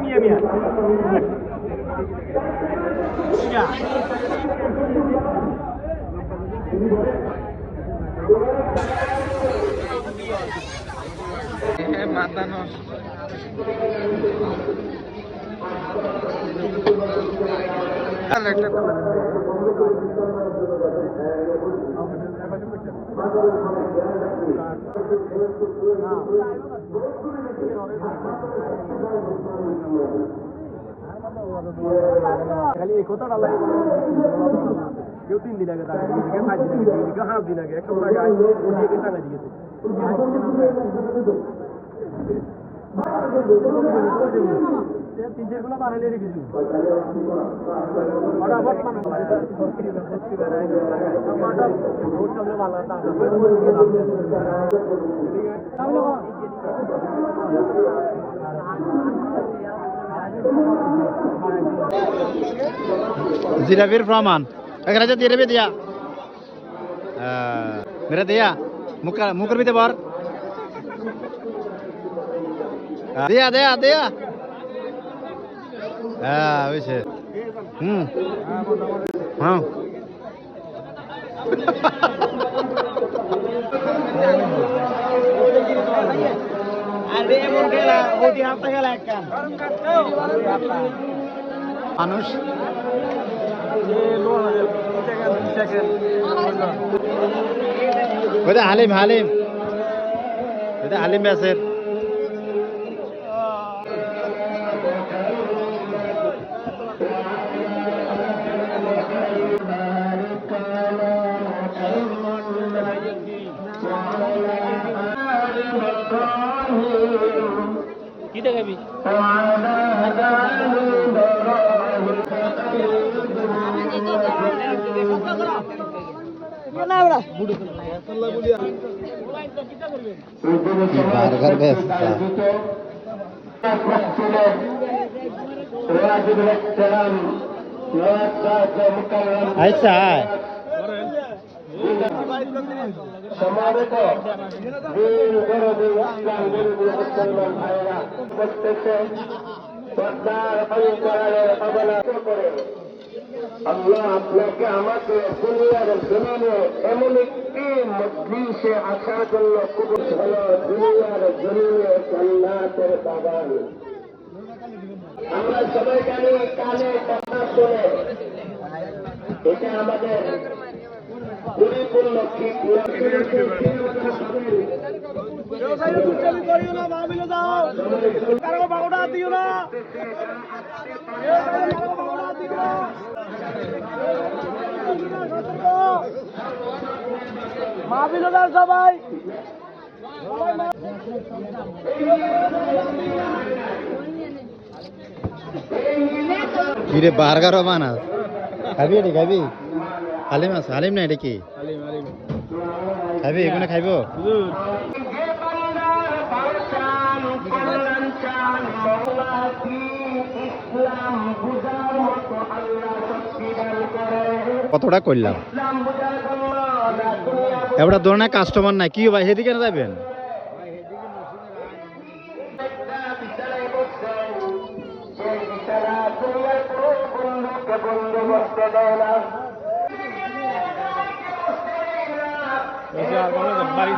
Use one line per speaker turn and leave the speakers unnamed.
Mia, mia. Ya.
Eh, mátanos. Dale,
খালি এই কথাটা লাগে কেউ তিন দিন আগে টাকা দিয়েছে কেউ পাঁচ দিন আগে দিয়েছে কেউ হাফ দিন আগে এক সপ্তাহ আগে আইন উঠিয়ে কেউ টাকা দিয়েছে তিন চার গুলো বানাইলে রেখেছি ফটাফট রোড
জিরাবির প্রমাণ এখানে যে জিরাবি দিয়া। মেরে দিয়া। মুখ মুখের ভিতরে বর দিয়া, দেয়া দেয়া। হ্যাঁ বুঝছে হুম হ্যাঁ মানুষ হালিম হালিম। হালিম ব্যাসের।
কি দেখাবি
বার্গার বেচতা আচ্ছা আয়
সমাবেত বীর গরবী ইসলাম বিরোধী মুসলমান ভাইরা প্রত্যেকে শ্রদ্ধার অন্তরালের অবনত করে। আল্লাহ আপনাকে আমাকে দুনিয়ার জমিনে এমন একটি মজলিসে আসার জন্য কুবুস হল, দুনিয়ার জমিনে জান্নাতের বাগান। আমরা সবাই জানি কানে কথা শুনে এটা আমাদের
কারও মাহবিলদার সবাই
কিরে বার্গারও বানাস? খাবি খাবি? হালিম আছে হালিম না এটা কি খাবি এখানে খাইব? কতটা করলাম এবার ধরনের কাস্টমার নাই কি ভাই সেদিকে না যাবেন
বন্দোবস্ত দেয় না
বাড়ি